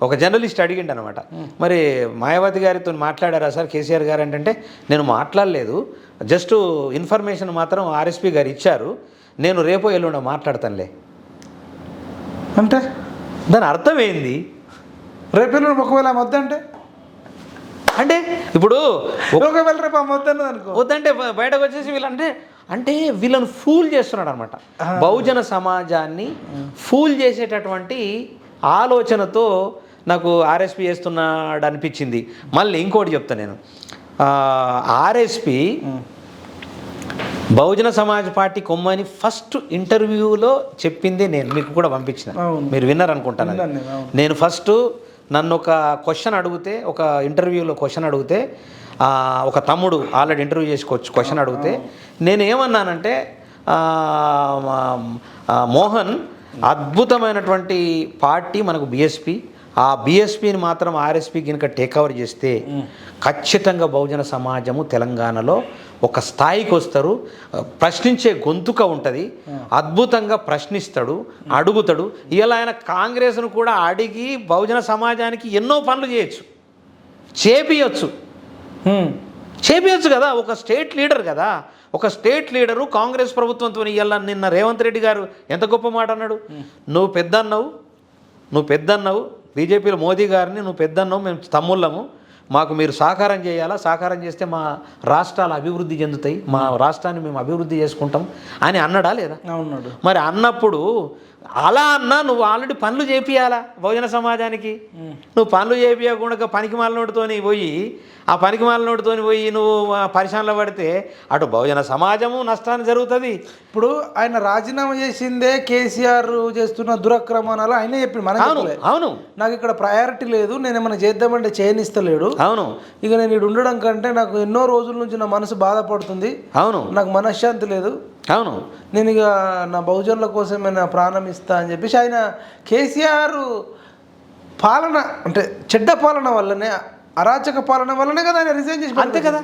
ఒక జర్నలిస్ట్ అడిగిండు అనమాట మరి మాయావతి గారితో మాట్లాడారా సార్? కేసీఆర్ గారు అంటే నేను మాట్లాడలేదు జస్ట్ ఇన్ఫర్మేషన్ మాత్రం ఆర్ఎస్పీ గారు ఇచ్చారు నేను రేపో ఎల్లుండో మాట్లాడతానులే. అంటే? దాని అర్థం ఏంది? రేపు ఒకవేళ వద్దంటే అంటే? ఇప్పుడు ఒకవేళ రేపు వద్దన్నది అనుకో. వద్దంటే బయటకు వచ్చేసి వీళ్ళంటే అంటే వీళ్ళని ఫూల్ చేస్తున్నాడు అనమాట బహుజన సమాజాన్ని ఫూల్ చేసేటటువంటి ఆలోచనతో నాకు ఆర్ఎస్పి చేస్తున్నాడు అనిపించింది మళ్ళీ ఇంకోటి చెప్తా నేను. ఆర్ఎస్పి బహుజన సమాజ్ పార్టీ కొమ్మని ఫస్ట్ ఇంటర్వ్యూలో చెప్పింది నేను. మీకు కూడా పంపించిన. మీరు విన్నారు అనుకుంటాను నేను, ఫస్ట్ నన్ను ఒక క్వశ్చన్ అడిగితే ఒక ఇంటర్వ్యూలో క్వశ్చన్ అడిగితే ఒక తమ్ముడు ఆల్రెడీ ఇంటర్వ్యూ చేసుకోవచ్చు క్వశ్చన్ అడిగితే నేను ఏమన్నానంటే మోహన్ అద్భుతమైనటువంటి పార్టీ మనకు బిఎస్పి ఆ బిఎస్పిని మాత్రం ఆర్ఎస్పి కనుక టేక్ఓవర్ చేస్తే ఖచ్చితంగా బహుజన సమాజము తెలంగాణలో ఒక స్థాయికి వస్తారు. ప్రశ్నించే గొంతుక ఉంటుంది. అద్భుతంగా ప్రశ్నిస్తాడు అడుగుతాడు. ఇలా ఆయన కాంగ్రెస్ను కూడా అడిగి బహుజన సమాజానికి ఎన్నో పనులు చేయొచ్చు. చేపియొచ్చు. చేపియొచ్చు కదా. ఒక స్టేట్ లీడర్ కదా. ఒక స్టేట్ లీడరు కాంగ్రెస్ ప్రభుత్వంతో ఇవాళ నిన్న రేవంత్ రెడ్డి గారు ఎంత గొప్ప మాట అన్నాడు. నువ్వు పెద్ద అన్నావు నువ్వు పెద్ద అన్నావు బీజేపీలో మోదీ గారిని నువ్వు పెద్ద అన్నావు మేము తమ్ముళ్ళము. మాకు మీరు సహకారం చేయాలా? సహకారం చేస్తే మా రాష్ట్రాలు అభివృద్ధి చెందుతాయి. మా రాష్ట్రాన్ని మేము అభివృద్ధి చేసుకుంటాం అని అన్నాడా లేదా? అవునాడు మరి అన్నప్పుడు అలా అన్నా నువ్వు ఆల్రెడీ పనులు చేపియాలా బహుజన సమాజానికి? నువ్వు పనులు చేపియకుండా పనికి మాలనోటితోని పోయి ఆ పనికి మాలనోటితోని పోయి నువ్వు పరిశ్రమలో పడితే అటు బహుజన సమాజము నష్టాన్ని జరుగుతుంది. ఇప్పుడు ఆయన రాజీనామా చేసిందే కేసీఆర్ చేస్తున్న దురక్రమణాలు ఆయనే చెప్పి మన అవును అవును. నాకు ఇక్కడ ప్రయారిటీ లేదు నేను ఏమైనా చేద్దామంటే చేయనిస్తలేడు. అవును. ఇక నేను ఇక్కడ ఉండడం కంటే నాకు ఎన్నో రోజుల నుంచి నా మనసు బాధపడుతుంది. అవును. నాకు మనశ్శాంతి లేదు. అవును. నేను ఇక నా బహుజనుల కోసమే నా ప్రాణం ఇస్తా అని చెప్పేసి ఆయన కేసీఆర్ పాలన అంటే చెడ్డ పాలన వల్లనే అరాచక పాలన వల్లనే కదా ఆయన రిజైన్ చేసి అంతే కదా?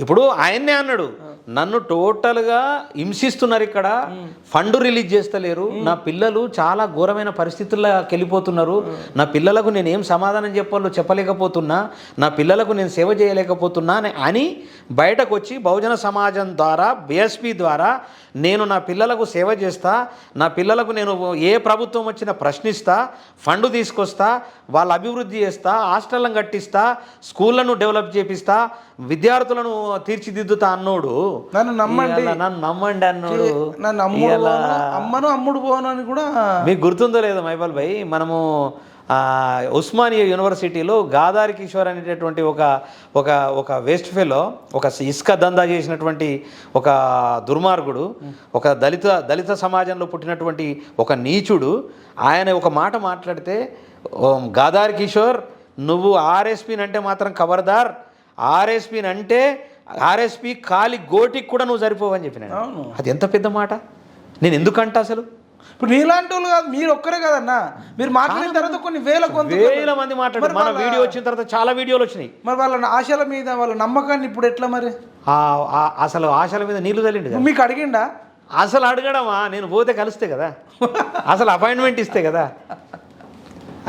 ఇప్పుడు ఆయన్నే అన్నాడు. నన్ను టోటల్గా హింసిస్తున్నారు ఇక్కడ. ఫండ్ రిలీజ్ చేస్తలేరు. నా పిల్లలు చాలా ఘోరమైన పరిస్థితుల్లోకి వెళ్ళిపోతున్నారు నా పిల్లలకు నేను ఏం సమాధానం చెప్పాలో చెప్పలేకపోతున్నా. నా పిల్లలకు నేను సేవ చేయలేకపోతున్నా అని- అని బయటకు వచ్చి బహుజన సమాజం ద్వారా బిఎస్పి ద్వారా నేను నా పిల్లలకు సేవ చేస్తా నా పిల్లలకు నేను ఏ ప్రభుత్వం వచ్చినా ప్రశ్నిస్తా ఫండ్ తీసుకొస్తా వాళ్ళ అభివృద్ధి చేస్తా హాస్టళ్ళను కట్టిస్తా స్కూళ్ళను డెవలప్ చేపిస్తా విద్యార్థులను తీర్చిదిద్దుతా అన్నోడు. నన్ను నమ్మండి. నన్ను నమ్మండి అన్నోడు. నన్ను అమ్మను అమ్ముడు పోను అని కూడా మీకు గుర్తుందో లేదో మైపాల్ భాయ్ మనము ఉస్మానియా యూనివర్సిటీలో గాదారి కిషోర్ అనేటటువంటి ఒక ఒక ఒక వేస్ట్ ఫెలో ఒక ఇసుక దందా చేసినటువంటి ఒక దుర్మార్గుడు ఒక దళిత దళిత సమాజంలో పుట్టినటువంటి ఒక నీచుడు ఆయన ఒక మాట మాట్లాడితే "ఓ, గాదారి కిషోర్ నువ్వు ఆర్ఎస్పీని అంటే మాత్రం ఖబర్దార్ ఆర్ఎస్పీని అంటే ఆర్ఎస్పీ కాలి గోటికి కూడా నువ్వు సరిపోవని చెప్పిన. అది ఎంత పెద్ద మాట? నేను ఎందుకంట అసలు? ఇప్పుడు నీలాంటి వాళ్ళు కాదు మీరు ఒక్కరే కదన్నా. మీరు మాట్లాడిన తర్వాత కొన్ని వేల కొంత వేల మంది మాట్లాడారు. మన వీడియో వచ్చిన తర్వాత చాలా వీడియోలు వచ్చినాయి. మరి వాళ్ళ ఆశల మీద వాళ్ళ నమ్మకాన్ని ఇప్పుడు ఎట్లా మరి? అసలు ఆశల మీద నీళ్ళు తల్లిండు మీకు అడిగిండా? అసలు అడగడమా? నేను పోతే కలిస్తే కదా. అసలు అపాయింట్మెంట్ ఇస్తే కదా.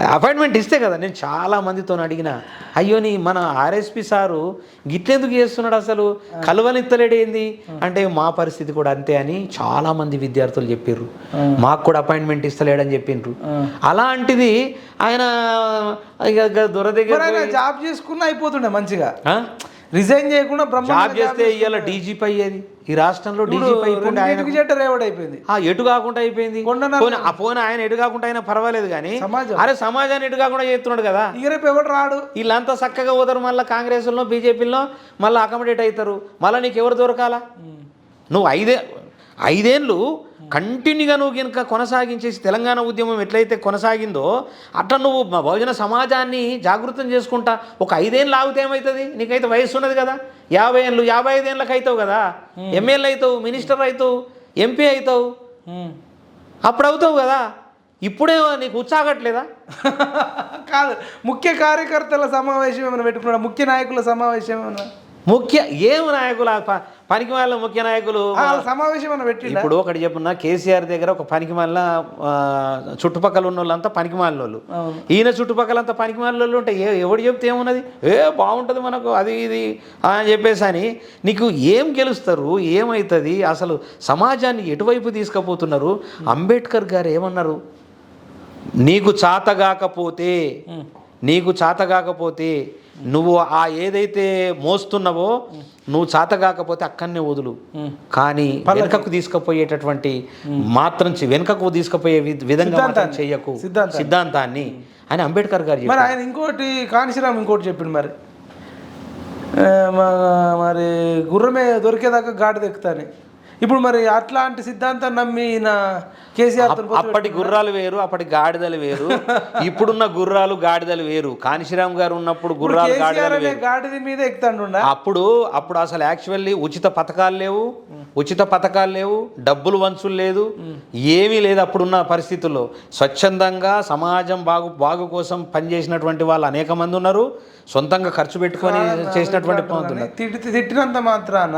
అపాయింట్మెంట్ ఇస్తే కదా నేను చాలా మందితో అడిగిన అయ్యో నీ మన ఆర్ఎస్పి సారు గిట్లెందుకు చేస్తున్నాడు అసలు? కలవనిత్తలేడు ఏంది? అంటే మా పరిస్థితి కూడా అంతే అని చాలా మంది విద్యార్థులు చెప్పారు మాకు కూడా అపాయింట్మెంట్ ఇస్తలేడని చెప్పిండ్రు అలాంటిది ఆయన ఇక మరి ఆయన జాబ్ చేసుకున్నా అయిపోతుండే మంచిగా? రిజైన్ చేయకుండా బ్రహ్మ జాబ్ చేస్తే ఇవాళ డీజీపీ అయ్యేది ఈ రాష్ట్రంలో డీజీపీ అయిపోయింది. ఎటు కాకుండా అయిపోయింది. ఆ పోనీ ఆయన ఎటు కాకుండా అయినా పర్వాలేదు కానీ సమాజం. అరే సమాజాన్ని ఎటు కాకుండా చేస్తున్నాడు కదా? రేపు ఎవడు రాడు? వీళ్ళంతా చక్కగా పోతారు మళ్ళీ కాంగ్రెస్లో బీజేపీలో మళ్ళీ అకామిడేట్ అవుతారు. మళ్ళీ నీకు ఎవరు దొరకాలా నువ్వు ఐదే ఐదేళ్ళు కంటిన్యూగా నువ్వు కనుక కొనసాగించేసి తెలంగాణ ఉద్యమం ఎట్లయితే కొనసాగిందో అట్లా నువ్వు బహుజన సమాజాన్ని జాగృతం చేసుకుంటా. ఒక ఐదేళ్ళు ఆగితే ఏమవుతుంది నీకైతే వయసు ఉన్నది కదా. యాభై ఏళ్ళు యాభై ఐదేళ్ళకి అవుతావు కదా. ఎమ్మెల్యే అవుతావు మినిస్టర్ అవుతావు ఎంపీ అవుతావు అప్పుడు అవుతావు కదా. ఇప్పుడే నీకు ఉత్సాహట్లేదా కాదు ముఖ్య కార్యకర్తల సమావేశం ఏమైనా పెట్టుకున్నాడు? ముఖ్య నాయకుల సమావేశం ఏమైనా? ముఖ్య ఏం నాయకులు పనికి వాళ్ళ ముఖ్య నాయకులు? సమావేశం పెట్టి ఇప్పుడు ఒకటి చెప్పున్నా కేసీఆర్ దగ్గర ఒక పనికి మళ్ళా చుట్టుపక్కల ఉన్న వాళ్ళంతా పనికి వాళ్ళు. ఈయన చుట్టుపక్కల అంతా పనికి వాళ్ళు ఉంటే ఏ ఎవడు చెప్తే ఏమున్నది? ఏ బాగుంటుంది మనకు అది ఇది అని చెప్పేసి అని. నీకు ఏం గెలుస్తారు? ఏమవుతుంది అసలు సమాజాన్ని ఎటువైపు తీసుకుపోతున్నారు? అంబేద్కర్ గారు ఏమన్నారు? నీకు చాతగాకపోతే నీకు చాతగాకపోతే నువ్వు ఆ ఏదైతే మోస్తున్నావో నువ్వు చాతగాకపోతే అక్కడనే వదులు. కానీ వెనుకకు తీసుకుపోయేటటువంటి మాత్రం వెనుకకు తీసుకుపోయే విధంగా మాత్రం సిద్ధాంతాన్ని. చెయ్యకు సిద్ధాంతాన్ని. సిద్ధాంతాన్ని. అని అంబేద్కర్ గారు మరి ఆయన ఇంకోటి కాంశీరామ్ ఇంకోటి చెప్పిండు మరి. మరి గుర్రమే దొరికేదాకా గాడి దెక్కుతాని ఇప్పుడు మరి అట్లాంటి సిద్ధాంతం నమ్మి ఈయన కేసీఆర్ అప్పటి గుర్రాలు వేరు అప్పటి గాడిదలు వేరు. ఇప్పుడున్న గుర్రాలు గాడిదలు వేరు. కానిశీరామ్ గారు ఉన్నప్పుడు గుర్రాలు గాడిదలు గాడిద మీద ఎక్కుతాండుండా? అప్పుడు అప్పుడు అసలు యాక్చువల్లీ ఉచిత పథకాలు లేవు. ఉచిత పథకాలు లేవు. డబ్బులు వంచులు లేదు. ఏమీ లేదు అప్పుడున్న పరిస్థితుల్లో. స్వచ్ఛందంగా సమాజం బాగు బాగు కోసం పనిచేసినటువంటి వాళ్ళు అనేక మంది ఉన్నారు. సొంతంగా ఖర్చు పెట్టుకొని చేసినటువంటి తిట్టినంత మాత్రాన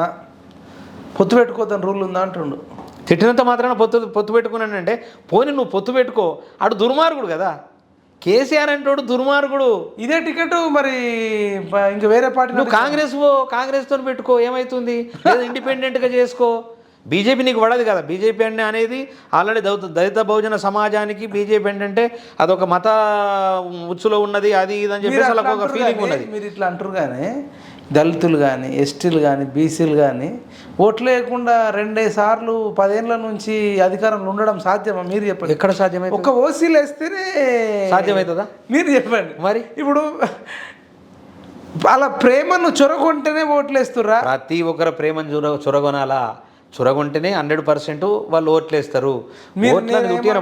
పొత్తు పెట్టుకోద్దని రూల్ ఉందా అంటుండు. తిట్టినంత మాత్రాన పొత్తు పొత్తు పెట్టుకున్నానంటే పోనీ నువ్వు పొత్తు పెట్టుకో ఆడు దుర్మార్గుడు కదా. కేసీఆర్ అంటోడు దుర్మార్గుడు. ఇదే టికెట్ మరి ఇంక వేరే పార్టీ నువ్వు కాంగ్రెస్ పో కాంగ్రెస్తో పెట్టుకో ఏమవుతుంది లేదా ఇండిపెండెంట్గా చేసుకో. బీజేపీ నీకు పడదు కదా. బీజేపీ అంటే అనేది ఆల్రెడీ దళిత దళిత బహుజన సమాజానికి బీజేపీ ఏంటంటే అదొక మత ఉచ్చులో ఉన్నది అది ఇది అని చెప్పేసి వాళ్ళకి ఒక ఫీలింగ్ ఉన్నది. మీరు ఇట్లా అంటారు కానీ దళితులు కానీ ఎస్టీలు కానీ బీసీలు కానీ ఓట్లు లేకుండా రెండే సార్లు పదేళ్ళ నుంచి అధికారంలో ఉండడం సాధ్యమా? మీరు చెప్పండి. ఎక్కడ సాధ్యమైతే ఒక్క ఓసీలు వేస్తేనే సాధ్యమవుతుందా మీరు చెప్పండి. మరి? ఇప్పుడు అలా ప్రేమను చొరగొంటేనే ఓట్లు వేస్తుర్రా? ప్రతి ఒక్కరు ప్రేమను చొర చొరగొనాలా? చొరగొంటేనే హండ్రెడ్ పర్సెంట్ వాళ్ళు ఓట్లేస్తారు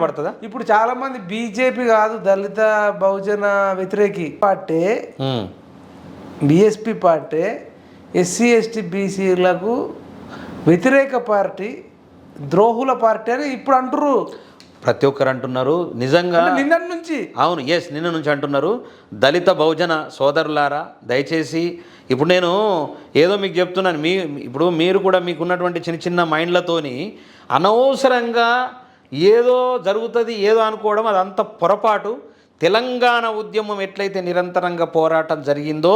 పడుతుందా? ఇప్పుడు చాలా మంది బీజేపీ కాదు దళిత బహుజన వ్యతిరేకి. Party. BSP party SC ST బీసీలకు వ్యతిరేక పార్టీ ద్రోహుల పార్టీ అని ఇప్పుడు అంటారు ప్రతి ఒక్కరు అంటున్నారు. నిజంగా నిన్నటి నుంచి. అవును ఎస్ నిన్న నుంచి అంటున్నారు. దళిత బహుజన సోదరులారా దయచేసి ఇప్పుడు నేను ఏదో మీకు చెప్తున్నాను. మీ ఇప్పుడు మీరు కూడా మీకున్నటువంటి చిన్న చిన్న మైండ్లతోని అనవసరంగా ఏదో జరుగుతుంది ఏదో అనుకోవడం అదంత పొరపాటు. తెలంగాణ ఉద్యమం ఎట్లయితే నిరంతరంగా పోరాటం జరిగిందో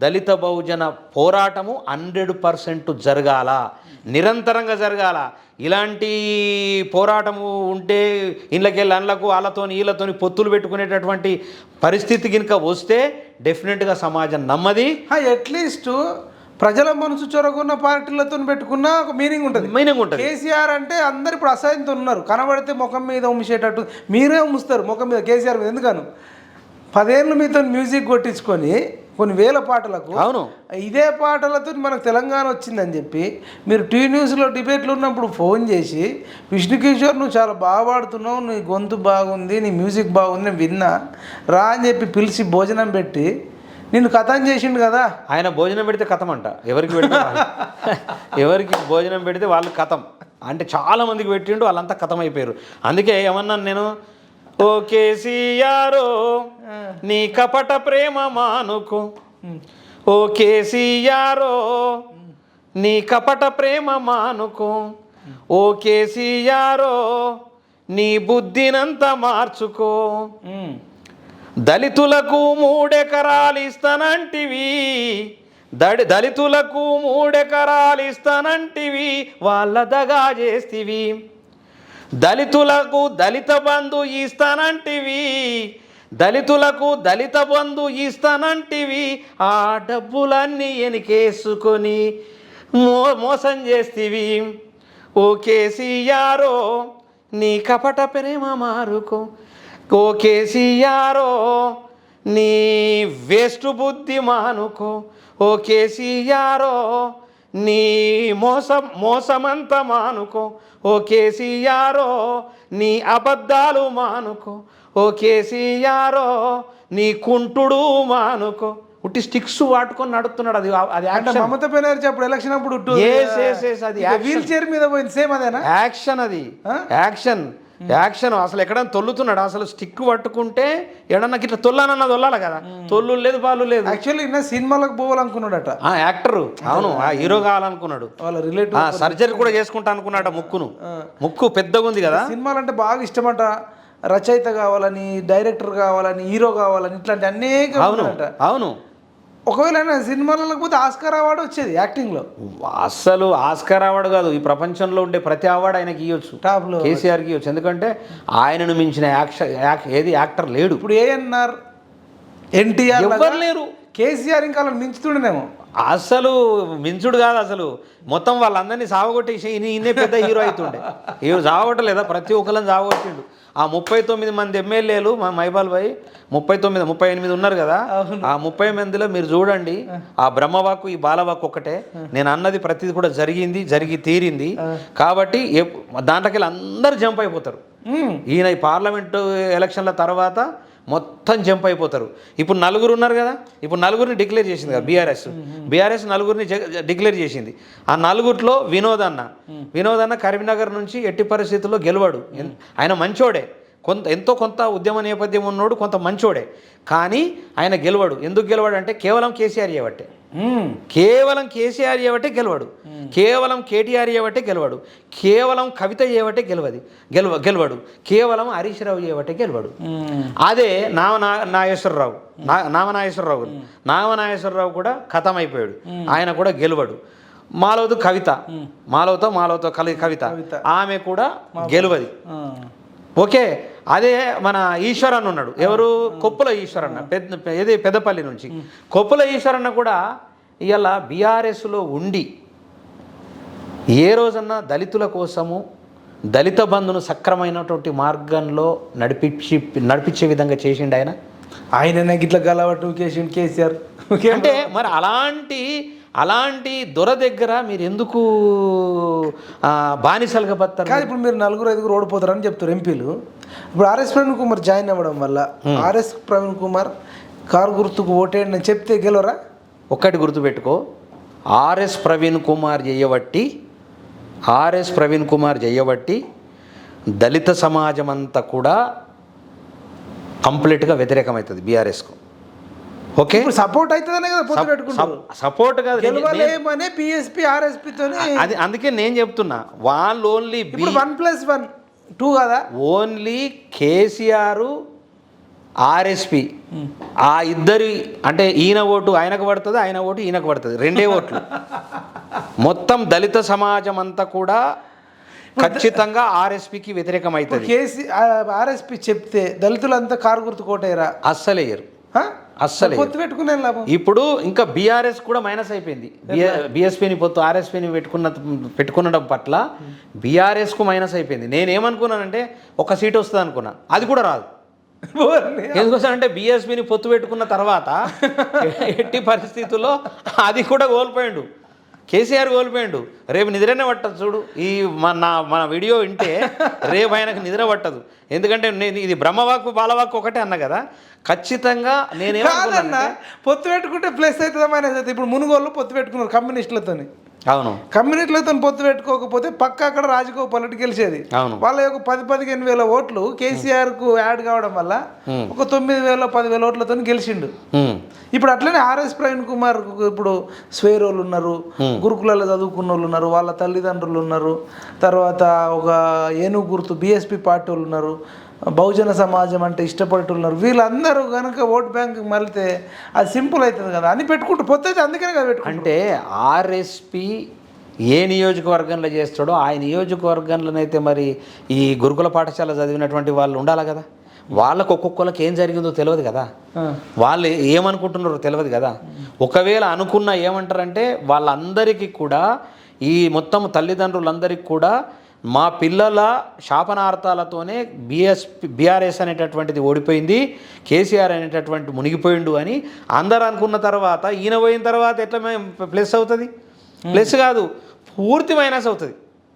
దళిత బహుజన పోరాటము హండ్రెడ్ పర్సెంట్ జరగాల? నిరంతరంగా జరగాల? ఇలాంటి పోరాటము ఉంటే ఇళ్ళకెళ్ళి అండ్లకు వాళ్ళతోని వీళ్ళతోని పొత్తులు పెట్టుకునేటటువంటి పరిస్థితి కనుక వస్తే డెఫినెట్గా సమాజం నమ్మది. అట్లీస్ట్ ప్రజల మనసు చొరగొన్న పార్టీలతో పెట్టుకున్న ఒక మీనింగ్ ఉంటుంది. మీనింగ్ ఉంటుంది. కేసీఆర్ అంటే అందరు ఇప్పుడు అసహ్యంతో ఉన్నారు. కనబడితే ముఖం మీద ఉమ్మిసేటట్టు మీరే ఉమ్ముస్తారు ముఖం మీద కేసీఆర్ మీద. ఎందుకను? పదేళ్ళు మీతో మ్యూజిక్ కొట్టించుకొని కొన్ని వేల పాటలకు అవును. ఇదే పాటలతో మనకు తెలంగాణ వచ్చిందని చెప్పి మీరు టీ న్యూస్లో డిబేట్లు ఉన్నప్పుడు ఫోన్ చేసి విష్ణు కిషోర్ నువ్వు చాలా బాగా పాడుతున్నావు నీ గొంతు బాగుంది నీ మ్యూజిక్ బాగుంది నేను విన్నా రా అని చెప్పి పిలిచి భోజనం పెట్టి నిన్ను కథం చేసిండు కదా. ఆయన భోజనం పెడితే కథం అంట ఎవరికి పెడితే. ఎవరికి భోజనం పెడితే వాళ్ళు కథం. అంటే చాలా మందికి పెట్టిండు వాళ్ళంతా కథం అయిపోయారు అందుకే ఏమన్నాను నేను ఓ కేసీఆరో నీ కపట ప్రేమ మానుకో. ఓ కేసీఆరో నీ కపట ప్రేమ మానుకో. ఓ కేసీఆరో నీ బుద్ధినంత మార్చుకో. దళితులకు మూడెకరాలు ఇస్తానంటివి. దళి దళితులకు మూడెకరాలు ఇస్తానంటివి. వాళ్ళ దగా చేస్తివి. దళితులకు దళిత బంధు ఇస్తానంటివి. దళితులకు దళిత బంధు ఇస్తానంటివి. ఆ డబ్బులన్నీ ఎనికేసుకొని మో మోసం చేస్తివి. ఓ కేసీఆరో నీ కపట ప్రేమ మారుకో. ఓ కేసీఆరో నీ వేస్ట్ బుద్ధి మానుకో. ఓ కేసీఆరో నీ మోసం మోసమంతా మానుకో. ఓ కేసీఆరో నీ అబద్ధాలు మానుకో. ఓ కేసీఆరో నీ కుంటుడు మానుకో. ఉట్టి స్టిక్స్ వాటుకొని నడుస్తున్నాడు అది అది యాక్షన్. మమతా బెనర్జీ అప్పుడు ఎలక్షన్ అప్పుడు. వీల్ చైర్ మీద పోయింది సేమ్ అదేనా? యాక్షన్ అది? యాక్షన్. యాక్షన్ అసలు ఎక్కడైనా తొల్లుతున్నాడు? అసలు స్టిక్ పట్టుకుంటే ఎడన్నా ఇట్లా తొల్లానన్న తొల్లాలి కదా. తొల్లు లేదు పాలు లేదు. యాక్చువల్లీ సినిమాలకు పోవాలనుకున్నాడట. ఆ యాక్టర్. అవును ఆ హీరో కావాలనుకున్నాడు. వాళ్ళ రిలేటివ్ ఆ సర్జరీ కూడా చేసుకుంటా అనుకున్నాడు ముక్కును. ముక్కు పెద్దగా ఉంది కదా. సినిమాలు అంటే బాగా ఇష్టమట. రచయిత కావాలని డైరెక్టర్ కావాలని హీరో కావాలని ఇట్లాంటి అనేక అవును. అవును. ఒకవేళ ఆయన సినిమాలకు పోతే ఆస్కార్ అవార్డు వచ్చేది యాక్టింగ్లో అస్సలు ఆస్కార్ అవార్డు కాదు ఈ ప్రపంచంలో ఉండే ప్రతి అవార్డు ఆయనకి ఇవ్వచ్చు టాప్లో. కేసీఆర్కి ఇవ్వచ్చు ఎందుకంటే ఆయనను మించిన యాక్షన్ యాక్- ఏది యాక్టర్ లేడు. ఇప్పుడు ఏఎన్ఆర్ ఎన్టీఆర్ లేరు. కేసీఆర్ ఇంకా వాళ్ళని మించుతుండేనేమో. అసలు మించుడు కాదు అసలు. మొత్తం వాళ్ళందరినీ సావగొట్టేసి ఈయన ఈయనే పెద్ద హీరో అవుతుండే ఈయన సావగొట్టలేదా? ప్రతి ఒక్కరిని సావగొట్టిండు. ఆ ముప్పై తొమ్మిది మంది ఎమ్మెల్యేలు మా మైబాల్ భాయ్ ముప్పై తొమ్మిది ముప్పై ఎనిమిది ఉన్నారు కదా? ఆ ముప్పై మందిలో మీరు చూడండి ఆ. బ్రహ్మవాక్కు ఈ బాలవాక్కు ఒకటే నేను అన్నది ప్రతిది కూడా జరిగింది జరిగి తీరింది. కాబట్టి దాంట్లోకి వెళ్ళి అందరు జంప్ అయిపోతారు. ఈయన ఈ పార్లమెంటు ఎలక్షన్ల తర్వాత మొత్తం జంప్ అయిపోతారు. ఇప్పుడు నలుగురు ఉన్నారు కదా ఇప్పుడు నలుగురిని డిక్లేర్ చేసింది కదా బీఆర్ఎస్. బీఆర్ఎస్ నలుగురిని డిక్లేర్ చేసింది. ఆ నలుగురిలో వినోద్ అన్న వినోద్ అన్న కరీంనగర్ నుంచి ఎట్టి పరిస్థితుల్లో గెలవాడు. ఆయన మంచోడే. కొంత ఎంతో కొంత ఉద్యమ నేపథ్యం ఉన్నోడు కొంత మంచోడే. కానీ ఆయన గెలవాడు. ఎందుకు గెలవాడు అంటే కేవలం కేసీఆర్ చేయబట్టే. కేవలం కేసీఆర్ చేయబట్టే గెలవాడు. కేవలం కేటీఆర్ చేయబట్టే గెలవాడు. కేవలం కవిత చేయబట్టే గెలవది గెలవ గెలవాడు. కేవలం హరీష్ రావు చేయబట్టే గెలవాడు. మ్మ్. అదే నామ నా- నాగేశ్వరరావు. నా నామనాగేశ్వరరావు. నామనాగేశ్వరరావు కూడా ఖతం అయిపోయాడు ఆయన కూడా గెలవడు. మాలవదు కవిత. మాలవతో మాలవతో కలి కవిత. ఆమె కూడా గెలవది. ఓకే. అదే మన ఈశ్వరన్న ఉన్నాడు. ఎవరు? కొప్పుల ఈశ్వరన్న. పెద్ద ఏది? పెద్దపల్లి నుంచి. కొప్పుల ఈశ్వరన్న కూడా ఇవాళ బీఆర్ఎస్లో ఉండి ఏ రోజన్నా దళితుల కోసము దళిత బంధును సక్రమైనటువంటి మార్గంలో నడిపించి నడిపించే విధంగా చేసిండు ఆయన. ఆయననే గిట్ల గలవట్టు కేసీఆర్. అంటే మరి అలాంటి అలాంటి దొర దగ్గర మీరు ఎందుకు బానిసలుగా బతారు కాదు ఇప్పుడు మీరు నలుగురు ఐదుగురు ఓడిపోతారని చెప్తారు ఎంపీలు. ఇప్పుడు ఆర్ఎస్ ప్రవీణ్ కుమార్ జాయిన్ అవ్వడం వల్ల ఆర్ఎస్ ప్రవీణ్ కుమార్ కారు గుర్తుకు ఓటేయండి అని చెప్తే గెలవరా? ఒక్కటి గుర్తుపెట్టుకో. ఆర్ఎస్ ప్రవీణ్ కుమార్ చేయబట్టి ఆర్ఎస్ ప్రవీణ్ కుమార్ చేయబట్టి దళిత సమాజం అంతా కూడా కంప్లీట్గా వ్యతిరేకమవుతుంది బీఆర్ఎస్కు. ఓకే. ఇప్పుడు సపోర్ట్ అవుతుందనే కదా పొత్తు పెట్టుకుంటారు. సపోర్ట్ కాదు. గెలవలేమనే పిఎస్పి ఆర్ఎస్పితోని అది అందుకే నేను చెప్తున్నా. వాళ్ళు ఓన్లీ ఇప్పుడు వన్ ప్లస్ వన్ టూ కదా? ఓన్లీ కేసీఆర్ ఆర్ఎస్పి ఆ ఇద్దరి అంటే ఈయన ఓటు ఆయనకు పడుతుంది ఆయన ఓటు ఈయనకు పడుతుంది. రెండే ఓట్లు. మొత్తం దళిత సమాజం అంతా కూడా ఖచ్చితంగా ఆర్ఎస్పికి వ్యతిరేకం అవుతుంది కేసీ ఆర్ఎస్పి చెప్తే దళితులంతా కారు గుర్తు కోటేయరా అస్సలేయరు? అస్సలే పొత్తు పెట్టుకునే లాభం. ఇప్పుడు ఇంకా బీఆర్ఎస్ కూడా మైనస్ అయిపోయింది. బీఎస్పీని పొత్తు ఆర్ఎస్పీని పెట్టుకున్న పెట్టుకునడం పట్ల బీఆర్ఎస్కు మైనస్ అయిపోయింది. నేనేమనుకున్నానంటే ఒక సీట్ వస్తుంది అనుకున్నా అది కూడా రాదు. ఓర్ని. ఎందుకోసం అంటే బీఎస్పీని పొత్తు పెట్టుకున్న తర్వాత ఎట్టి పరిస్థితుల్లో అది కూడా కోల్పోయిండు. కేసీఆర్ కోల్పోయిండు. రేపు నిద్రనే పట్టదు చూడు. ఈ మన నా- మన వీడియో వింటే రేపు ఆయనకు నిద్ర పట్టదు. ఎందుకంటే నేను ఇది బ్రహ్మవాక్కు బాలవాక్కు ఒకటే అన్నా కదా. ఖచ్చితంగా కాదన్న నేనేమనుకున్నానంటే పొత్తు పెట్టుకుంటే ప్లస్ అవుతుందా అవుతుంది? ఇప్పుడు మునుగోళ్ళు పొత్తు పెట్టుకున్నారు కమ్యూనిస్టులతోని. అవును. కమ్యూనిస్టులతో పొత్తు పెట్టుకోకపోతే పక్క అక్కడ రాజగోపాల్ గెలిచేది. అవును. వాళ్ళ యొక్క పది పదిహేను వేల ఓట్లు కేసీఆర్కు యాడ్ కావడం వల్ల ఒక తొమ్మిది వేల పదివేల ఓట్లతో గెలిచిండు. ఇప్పుడు అట్లనే ఆర్ఎస్ ప్రవీణ్ కుమార్ ఇప్పుడు స్వేరోళ్ళు ఉన్నారు గురుకులలో చదువుకున్న వాళ్ళు ఉన్నారు వాళ్ళ తల్లిదండ్రులు ఉన్నారు తర్వాత ఒక ఏనుగు గుర్తు బీఎస్పీ పార్టీ వాళ్ళు ఉన్నారు బహుజన సమాజం అంటే ఇష్టపడేటోళ్ళు ఉన్నారు వీళ్ళందరూ కనుక ఓట్ బ్యాంక్ మళ్ళితే అది సింపుల్ అవుతుంది కదా. అని పెట్టుకుంటూ పొత్తు అందుకనే కదా అంటే ఆర్ఎస్పి ఏ నియోజకవర్గంలో చేస్తాడో ఆ నియోజకవర్గంలోనైతే మరి ఈ గురుకుల పాఠశాల చదివినటువంటి వాళ్ళు ఉండాలి కదా. వాళ్ళకు ఒక్కొక్కరికి ఏం జరిగిందో తెలియదు కదా. వాళ్ళు ఏమనుకుంటున్నారో తెలియదు కదా. ఒకవేళ అనుకున్న ఏమంటారంటే వాళ్ళందరికీ కూడా ఈ మొత్తం తల్లిదండ్రులందరికీ కూడా మా పిల్లల శాపనార్థాలతోనే బిఎస్ బీఆర్ఎస్ అనేటటువంటిది ఓడిపోయింది కేసీఆర్ అనేటటువంటి మునిగిపోయిండు అని అందరు అనుకున్న తర్వాత ఈయన పోయిన తర్వాత ఎట్లా మేము ప్లస్ అవుతుంది? ప్లస్ కాదు పూర్తి మైనస్ అవుతుంది.